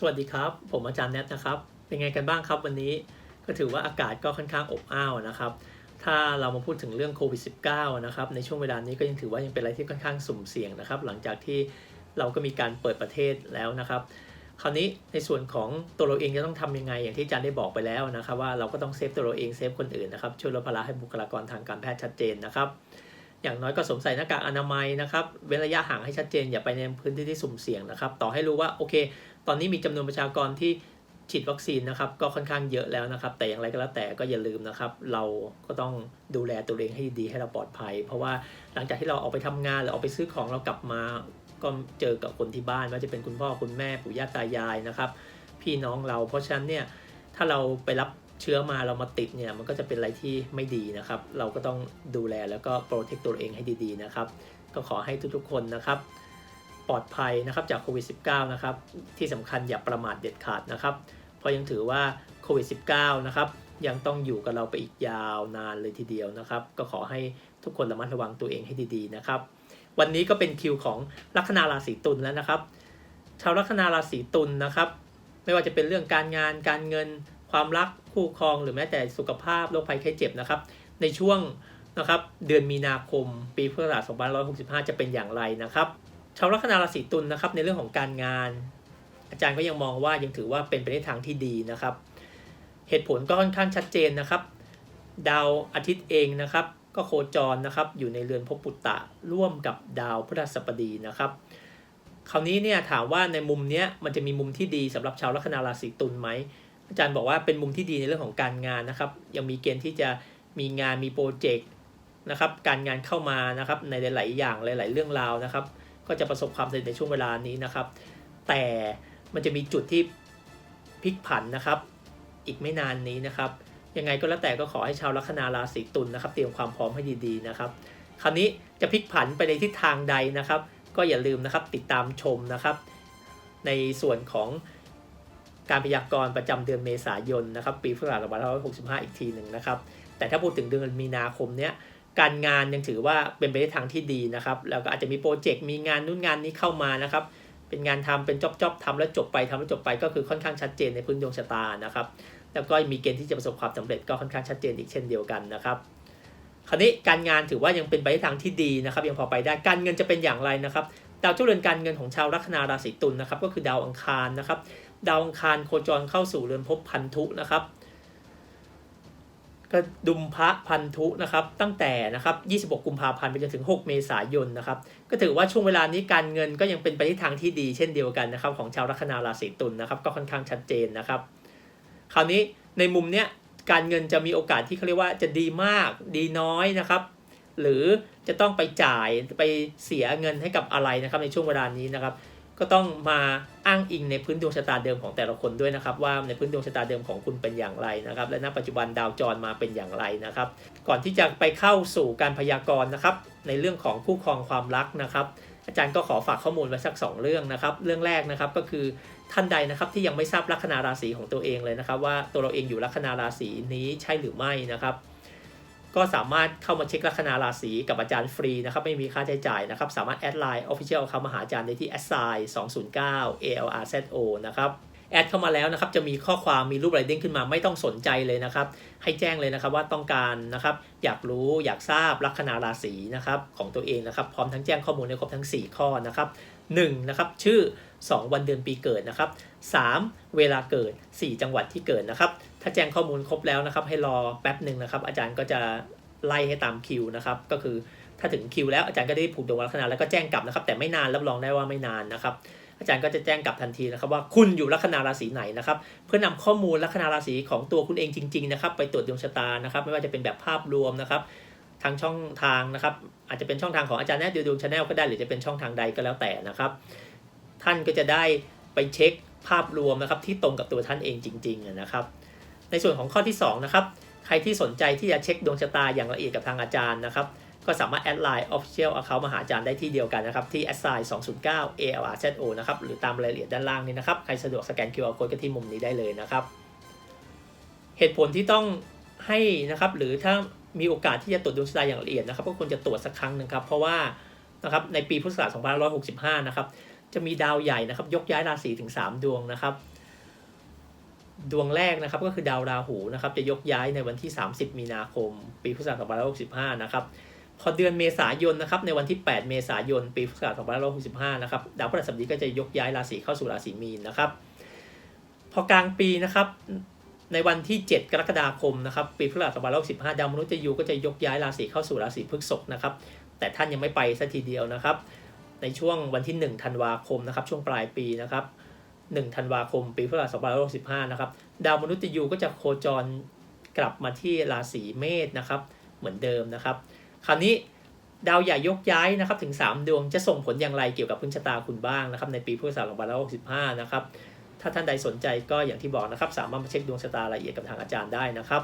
สวัสดีครับ ผมอาจารย์แนทนะครับ เป็นไงกันบ้างครับวันนี้ก็ถือว่าอากาศก็ค่อนข้างอบอ้าวนะครับ ถ้าเรามาพูดถึงเรื่องโควิด -19 นะครับในช่วงเวลานี้ก็ยังถือว่ายังเป็นอะไรที่ค่อนข้างสุ่มเสี่ยงนะครับ หลังจากที่เราก็มีการเปิดประเทศแล้วนะครับ คราวนี้ในส่วนของตัวเราเองจะต้องทำยังไงอย่างที่อาจารย์ได้บอกไปแล้วนะครับ ว่าเราก็ต้องเซฟตัวเราเองเซฟคนอื่นนะครับช่วยลดภาระให้บุคลากรทางการแพทย์ชัดเจนนะครับอย่างน้อยก็สวมใส่หน้ากากอนามัยนะครับ เว้นระยะห่างให้ชัดเจน อย่าไปในพื้นที่ที่สุ่มเสี่ยงนะครับ ต่อให้รู้ว่าโอเค ตอนนี้มีจำนวนประชากรที่ฉีดวัคซีนนะครับก็ค่อนข้างเยอะแล้วนะครับ แต่อย่างไรก็แล้วแต่ก็อย่าลืมนะครับ เราก็ต้องดูแลตัวเองให้ดีให้เราปลอดภัย เพราะว่าหลังจากที่เราออกไปทำงานหรือออกไปซื้อของเรากลับมาก็เจอกับคนที่บ้านว่าจะเป็นคุณพ่อคุณแม่ปู่ย่าตายายนะครับ พี่น้องเราเพราะฉะนั้นเนี่ยถ้าเราไปรับเชื้อมาเรามาติดเนี่ยมันก็จะเป็นอะไรที่ไม่ดีนะครับ เราก็ต้องดูแลแล้วก็โปรเทคตัวเองให้ดีๆนะครับ ก็ขอให้ทุกๆคนนะครับ ปลอดภัยนะครับจากโควิด -19 นะครับที่สำคัญอย่าประมาทเด็ดขาดนะครับ เพราะยังถือว่าโควิด -19 นะครับยังต้องอยู่กับเราไปอีกยาวนานเลยทีเดียวนะครับ ก็ขอให้ทุกคนระมัดระวังตัวเองให้ดีๆนะครับ วันนี้ก็เป็นคิวของลัคนาราศีตุลแล้วนะครับ ชาวลัคนาราศีตุลนะครับ ไม่ว่าจะเป็นเรื่องการงานการเงิน ความรักคู่ครองหรือแม้แต่สุขภาพโรคภัยไข้เจ็บนะครับ ในช่วงนะครับเดือนมีนาคมปีพุทธศักราช2565 จะเป็นอย่างไรนะครับ ชาวลัคนาราศีตุลนะครับในเรื่องของการงาน อาจารย์ก็ยังมองว่ายังถือว่าเป็นไปในทางที่ดีนะครับ เหตุผลก็ค่อนข้างชัดเจนนะครับ ดาวอาทิตย์เองนะครับ ก็โคจรนะครับอยู่ในเรือนภพปุตตะร่วมกับดาวพฤหัสบดีนะครับคราวนี้เนี่ยถามว่าในมุมเนี้ยมันจะมีมุมที่ดีสำหรับชาวลัคนาราศีตุลไหมอาจารย์บอกว่าเป็นมุมที่ดีในเรื่องของการงานนะครับ ยังมีเกณฑ์ที่จะมีงานมีโปรเจกต์นะครับ การงานเข้ามานะครับในหลาย ๆ อย่างหลาย ๆ เรื่องราวนะครับ ก็จะประสบความสำเร็จในช่วงเวลานี้นะครับ แต่มันจะมีจุดที่พลิกผันนะครับ อีกไม่นานนี้นะครับยังไงก็แล้วแต่ก็ขอให้ชาวลัคนาราศีตุลนะครับ เตรียมความพร้อมให้ดีๆนะครับ คราวนี้จะพลิกผันไปในทิศทางใดนะครับ ก็อย่าลืมนะครับติดตามชมนะครับ ในส่วนของการพยากรณ์ประจำเดือนเมษายนนะครับ ปีพุทธศักราช2565 อีกทีหนึ่งนะครับ แต่ถ้าพูดถึงเดือนมีนาคมเนี้ย การงานยังถือว่าเป็นไปในทางที่ดีนะครับ แล้วก็อาจจะมีโปรเจกต์มีงานนู่นงานนี้เข้ามานะครับ เป็นงานทำเป็นจ็อบๆทำแล้วจบไปทำแล้วจบไปก็คือค่อนข้างชัดเจนในพื้นดวงชะตานะครับ แล้วก็มีเกณฑ์ที่จะประสบความสำเร็จก็ค่อนข้างชัดเจนอีกเช่นเดียวกันนะครับ คราวนี้การงานถือว่ายังเป็นไปในทางที่ดีนะครับ ยังพอไปได้การเงินจะเป็นอย่างไรนะครับดาวเจ้าเรือนการเงินของชาวลัคนาราศีตุลนะครับ ก็คือดาวอังคารนะครับ ดาวอังคารโคจรเข้าสู่เรือนภพพันธุนะครับ ก็ดุมพระพันธุนะครับตั้งแต่นะครับ 26 กุมภาพันธ์ไปจนถึง 6 เมษายนนะครับก็ถือว่าช่วงเวลานี้การเงินก็ยังเป็นไปในทางที่ดีเช่นเดียวกันนะครับของชาวลัคนาราศีตุลนะครับก็ค่อนข้างชัดเจนนะครับ คราวนี้ในมุมเนี้ยการเงินจะมีโอกาสที่เขาเรียกว่าจะดีมากดีน้อยนะครับ หรือจะต้องไปจ่ายไปเสียเงินให้กับอะไรนะครับในช่วงเวลานี้นะครับ ก็ต้องมาอ้างอิงในพื้นดวงชะตาเดิมของแต่ละคนด้วยนะครับ ว่าในพื้นดวงชะตาเดิมของคุณเป็นอย่างไรนะครับ และณปัจจุบันดาวจรมาเป็นอย่างไรนะครับ ก่อนที่จะไปเข้าสู่การพยากรณ์นะครับ ในเรื่องของคู่ครองความรักนะครับ อาจารย์ก็ขอฝากข้อมูลไว้สัก 2 เรื่องนะครับ เรื่องแรกนะครับก็คือท่านใดนะครับที่ยังไม่ทราบลัคนาราศีของตัวเองเลยนะครับ ว่าตัวเราเองอยู่ลัคนาราศีนี้ใช่หรือไม่นะครับ ก็สามารถเข้ามาเช็คลัคนาราศีกับอาจารย์ฟรีนะครับ ไม่มีค่าใช้จ่ายนะครับ สามารถแอดไลน์ Official เข้ามาหาอาจารย์ได้ที่ a s s i 209 ALRZO นะครับแอดเข้ามาแล้วนะครับ จะมีข้อความมีรูปอะไรเด้งขึ้นมาไม่ต้องสนใจเลยนะครับ ให้แจ้งเลยนะครับว่าต้องการนะครับ อยากรู้อยากทราบลัคนาราศีนะครับของตัวเองนะครับ พร้อมทั้งแจ้งข้อมูลในครบทั้ง 4 ข้อนะครับ1นะครับชื่อ 2 วันเดือนปีเกิดนะครับ 3 เวลาเกิด 4 จังหวัดที่เกิดนะครับาแจ้งข้อมูลครบแล้วนะครับ ให้รอแป๊บหนึ่งนะครับ อาจารย์ก็จะไล่ให้ตามคิวนะครับ ก็คือถ้าถึงคิวแล้วอาจารย์ก็ได้ผูกดวงลัคนาแล้วก็แจ้งกลับนะครับ แต่ไม่นานรับรองได้ว่าไม่นานนะครับ อาจารย์ก็จะแจ้งกลับทันทีนะครับว่าคุณอยู่ลัคนาราศีไหนนะครับ เพื่อนำข้อมูลลัคนาราศีของตัวคุณเองจริงๆนะครับ ไปตรวจดวงชะตานะครับ ไม่ว่าจะเป็นแบบภาพรวมนะครับทางช่องทางนะครับ อาจจะเป็นช่องทางของอาจารย์แนทดูดวงชาแนลก็ได้หรือจะเป็นช่องทางใดก็แล้วแต่นะครับ ท่านก็จะได้ไปเช็คภาพรวมนะครับที่ตรงกับตัวท่านเองจริงๆนะครับ ในส่วนของข้อที่2นะครับใครที่สนใจที่จะเช็คดวงชะตาอย่างละเอียดกับทางอาจารย์นะครับก็สามารถแอดไลน์ Official Account มาหาอาจารย์ได้ที่เดียวกันนะครับ ที่ a s i 209 ALRZO นะครับ หรือตามรายละเอียดด้านล่างนี้นะครับ ใครสะดวกสแกน QR Code ก็ที่มุมนี้ได้เลยนะครับ เหตุผลที่ต้องให้นะครับ หรือถ้ามีโอกาสที่จะตรวจดวงชะตาอย่างละเอียดนะครับ ก็ควรจะตรวจสักครั้งหนึ่งครับ เพราะว่านะครับในปีพุทธศักราช2565 นะครับ จะมีดาวใหญ่นะครับ ยกย้ายราศีถึง 3 ดวงนะครับ ดวงแรกนะครับก็คือดาวราหูนะครับจะยกย้ายในวันที่ 30 มีนาคม ปีพุทธศักราช2565นะครับพอเดือนเมษายนนะครับในวันที่ 8 เมษายน ปีพุทธศักราช2565นะครับดาวพฤหัสบดีก็จะยกย้ายราศีเข้าสู่ราศีมีนนะครับพอกลางปีนะครับในวันที่ 7 กรกฎาคมนะครับปีพุทธศักราช25ดาวมนุษย์จะยูก็จะยกย้ายราศีเข้าสู่ราศีพฤษภนะครับแต่ท่านยังไม่ไปสัทีเดียวนะครับ ในช่วงวันที่ 1 ธันวาคมนะครับช่วงปลายปีนะครับ 1ธันวาคม ปีพุทธศักราช2565 นะครับ ดาวมนุษย์ยูก็จะโคจรกลับมาที่ราศีเมษนะครับ เหมือนเดิมนะครับ คราวนี้ดาวใหญ่ยกย้ายนะครับถึง 3 ดวงจะส่งผลอย่างไรเกี่ยวกับพื้นชะตาคุณบ้างนะครับในปีพุทธศักราช2565 นะครับ ถ้าท่านใดสนใจก็อย่างที่บอกนะครับ สามารถมาเช็คดวงชะตารายละเอียดกับทางอาจารย์ได้นะครับ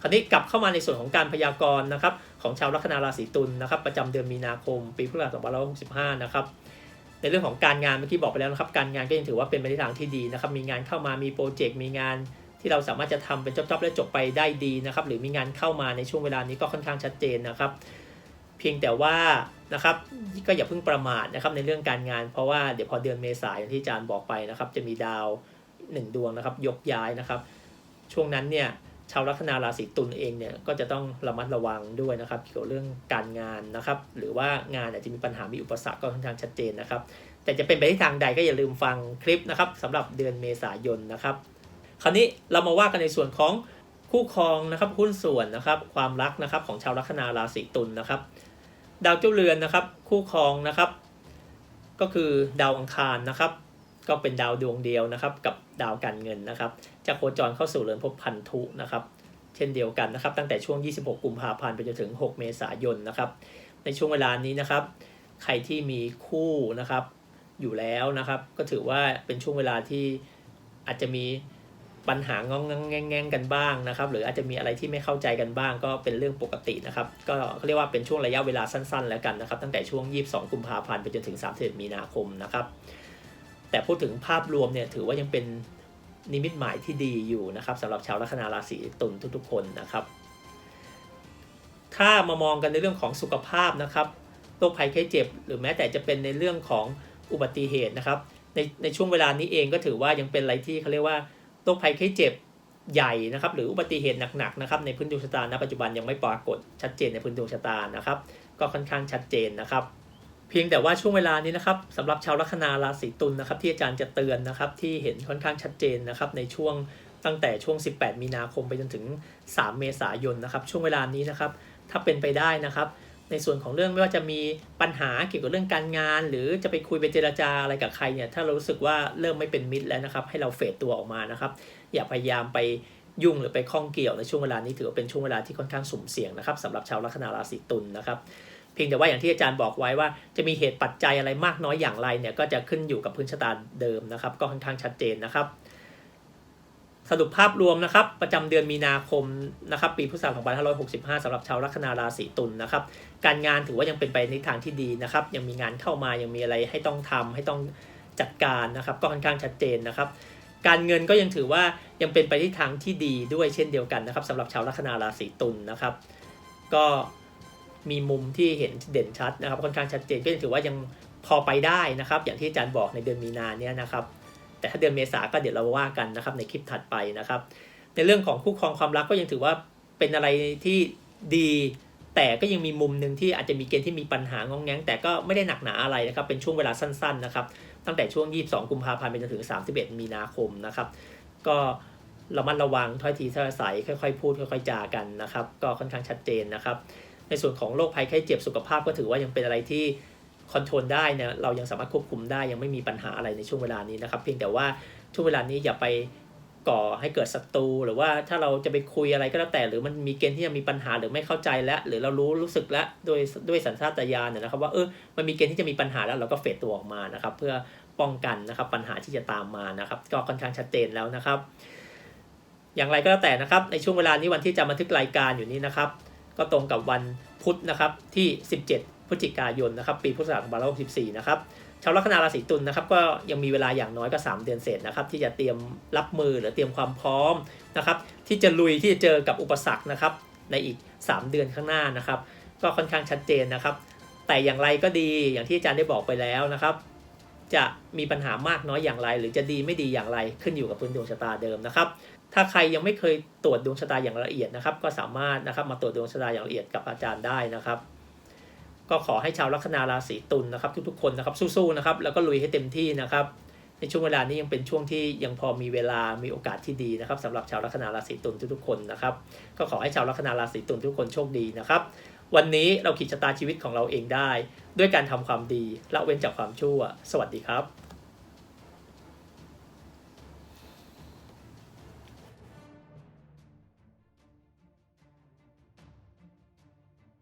คราวนี้กลับเข้ามาในส่วนของการพยากรณ์นะครับของชาวลัคนาราศีตุลนะครับประจำเดือนมีนาคม ปีพุทธศักราช2565 นะครับ ในเรื่องของการงานเมื่อกี้บอกไปแล้วนะครับ การงานก็ยังถือว่าเป็นไปในทางที่ดีนะครับ มีงานเข้ามามีโปรเจกต์มีงานที่เราสามารถจะทำเป็นจอบๆและจบไปได้ดีนะครับ หรือมีงานเข้ามาในช่วงเวลานี้ก็ค่อนข้างชัดเจนนะครับ เพียงแต่ว่านะครับก็อย่าเพิ่งประมาทนะครับในเรื่องการงาน เพราะว่าเดี๋ยวพอเดือนเมษายนที่อาจารย์บอกไปนะครับ จะมีดาวหนึ่งดวงนะครับ ยกย้ายนะครับ ช่วงนั้นเนี่ย ชาวลัคนาราศีตุลเองเนี่ยก็จะต้องระมัดระวังด้วยนะครับ เกี่ยวกับเรื่องการงานนะครับ หรือว่างานอาจจะมีปัญหามีอุปสรรคก็ค่อนข้างชัดเจนนะครับ แต่จะเป็นไปที่ทางใดก็อย่าลืมฟังคลิปนะครับสำหรับเดือนเมษายนนะครับ คราวนี้เรามาว่ากันในส่วนของคู่ครองนะครับหุ้นส่วนนะครับ ความรักนะครับของชาวลัคนาราศีตุลนะครับ ดาวเจ้าเรือนนะครับ คู่ครองนะครับ ก็คือดาวอังคารนะครับ ก็เป็นดาวดวงเดียวนะครับ กับ ดาวการเงินนะครับ จะโคจรเข้าสู่เรือนภพพันธุนะครับ เช่นเดียวกันนะครับ ตั้งแต่ช่วง 26 กุมภาพันธ์ไปจนถึง 6 เมษายนนะครับ ในช่วงเวลานี้นะครับ ใครที่มีคู่นะครับ อยู่แล้วนะครับ ก็ถือว่าเป็นช่วงเวลาที่อาจจะมีปัญหางองงแงงกันบ้างนะครับ หรืออาจจะมีอะไรที่ไม่เข้าใจกันบ้าง ก็เป็นเรื่องปกตินะครับ ก็เขาเรียกว่าเป็นช่วงระยะเวลาสั้น ๆ แล้วกันนะครับ ตั้งแต่ช่วง 22 กุมภาพันธ์ไปจนถึง 31 มีนาคมนะครับ แต่พูดถึงภาพรวมเนี่ยถือว่ายังเป็นนิมิตหมายที่ดีอยู่นะครับสำหรับชาวลัคนาราศีตุลทุกๆ คนนะครับ ถ้ามามองกันในเรื่องของสุขภาพนะครับโรคภัยไข้เจ็บ หรือแม้แต่จะเป็นในเรื่องของอุบัติเหตุนะครับ ในในช่วงเวลานี้เองก็ถือว่ายังเป็นอะไรที่เขาเรียกว่าโรคภัยไข้เจ็บใหญ่นะครับ หรืออุบัติเหตุหนักๆนะครับในพื้นดวงชะตาณปัจจุบันยังไม่ปรากฏชัดเจนในพื้นดวงชะตานะครับ ก็ค่อนข้างชัดเจนนะครับ เพียงแต่ว่าช่วงเวลานี้นะครับสำหรับชาวลัคนาราศีตุลนะครับ ที่อาจารย์จะเตือนนะครับ ที่เห็นค่อนข้างชัดเจนนะครับ ในช่วงตั้งแต่ช่วง 18 มีนาคมไปจนถึง 3 เมษายนนะครับ ช่วงเวลานี้นะครับ ถ้าเป็นไปได้นะครับ ในส่วนของเรื่องไม่ว่าจะมีปัญหาเกี่ยวกับเรื่องการงาน หรือจะไปคุยไปเจรจาอะไรกับใครเนี่ยถ้าเรารู้สึกว่าเริ่มไม่เป็นมิตรแล้วนะครับ ให้เราเฟดตัวออกมานะครับ อย่าพยายามไปยุ่งหรือไปข้องเกี่ยวในช่วงเวลานี้ถือว่าเป็นช่วงเวลาที่ค่อนข้างสุ่มเสี่ยงนะครับสำหรับชาวลัคนาราศีตุลนะครับ เพียงแต่ว่าอย่างที่อาจารย์บอกไว้ว่า จะมีเหตุปัจจัยอะไรมากน้อยอย่างไรเนี่ยก็จะขึ้นอยู่กับพื้นชะตาเดิมนะครับ ก็ค่อนข้างชัดเจนนะครับ สรุปภาพรวมนะครับ ประจำเดือนมีนาคมนะครับ ปีพุทธศักราช2565สำหรับชาวลัคนาราศีตุลนะครับ การงานถือว่ายังเป็นไปในทางที่ดีนะครับ ยังมีงานเข้ามายังมีอะไรให้ต้องทำให้ต้องจัดการนะครับ ก็ค่อนข้างชัดเจนนะครับการเงินก็ยังถือว่ายังเป็นไปในทางที่ดีด้วยเช่นเดียวกันนะครับสำหรับชาวลัคนาราศีตุลนะครับ ก็ มีมุมที่เห็นเด่นชัดนะครับค่อนข้างชัดเจนก็ยังถือว่ายังพอไปได้นะครับ อย่างที่อาจารย์บอกในเดือนมีนาเนี่ยนะครับแต่ถ้าเดือนเมษาก็เดี๋ยวเราว่ากันนะครับในคลิปถัดไปนะครับ ในเรื่องของคู่ครองความรักก็ยังถือว่าเป็นอะไรที่ดี แต่ก็ยังมีมุมหนึ่งที่อาจจะมีเกณฑ์ที่มีปัญหางองแงงแต่ก็ไม่ได้หนักหนาอะไรนะครับเป็นช่วงเวลาสั้นๆนะครับตั้งแต่ช่วง 22 กุมภาพันธ์ไปจนถึง 31 มีนาคมนะครับ ก็ระมัดระวังถ้อยทีถ้อยอาศัยค่อยๆ พูดค่อย ๆ จากันนะครับ ก็ค่อนข้างชัดเจนนะครับ ในส่วนของโรคภัยไข้เจ็บสุขภาพก็ถือว่ายังเป็นอะไรที่คอนโทรลได้นี่ยเรายังสามารถควบคุมได้ยังไม่มีปัญหาอะไรในช่วงเวลานี้นะครับ เพียงแต่ว่าช่วงเวลานี้อย่าไปก่อให้เกิดศัตรูหรือว่าถ้าเราจะไปคุยอะไรก็แล้วแต่ หรือมันมีเกณฑ์ที่จะมีปัญหาหรือไม่เข้าใจแล้ว หรือเรารู้รู้สึกแล้วโดยด้วยสัญชาตญาณเนี่ยนะครับ ว่าเออมันมีเกณฑ์ที่จะมีปัญหาแล้วเราก็เฟดตัวออกมานะครับ เพื่อป้องกันนะครับปัญหาที่จะตามมานะครับ ก็ค่อนข้างชัดเจนแล้วนะครับ อย่างไรก็แล้วแต่นะครับ ในช่วงเวลานี้วันที่จะบันทึกรายการอยู่นี้นะครับ ก็ตรงกับวันพุธนะครับที่ 17 พฤศจิกายนนะครับปีพุทธศักราช2564นะครับชาวลัคนาราศีตุลนะครับก็ยังมีเวลาอย่างน้อยก็ 3 เดือนเศษนะครับที่จะเตรียมรับมือหรือเตรียมความพร้อมนะครับที่จะลุยที่จะเจอกับอุปสรรคนะครับในอีก 3 เดือนข้างหน้านะครับ ก็ค่อนข้างชัดเจนนะครับ แต่อย่างไรก็ดีอย่างที่อาจารย์ได้บอกไปแล้วนะครับจจะมีปัญหามากน้อยอย่างไร หรือจะดีไม่ดีอย่างไรขึ้นอยู่กับพื้นดวงชะตาเดิมนะครับ ถ้าใครยังไม่เคยตรวจดวงชะตาอย่างละเอียดนะครับ ก็สามารถนะครับมาตรวจดวงชะตาอย่างละเอียดกับอาจารย์ได้นะครับ ก็ขอให้ชาวลัคนาราศีตุลนะครับ ทุกๆคนนะครับสู้ๆนะครับแล้วก็ลุยให้เต็มที่นะครับ ในช่วงเวลานี้ยังเป็นช่วงที่ยังพอมีเวลามีโอกาสที่ดีนะครับสำหรับชาวลัคนาราศีตุลทุกๆคนนะครับ ก็ขอให้ชาวลัคนาราศีตุลทุกคนโชคดีนะครับ วันนี้เราขีดชะตาชีวิตของเราเองได้ ด้วยการทำความดีละเว้นจากความชั่ว สวัสดีครับ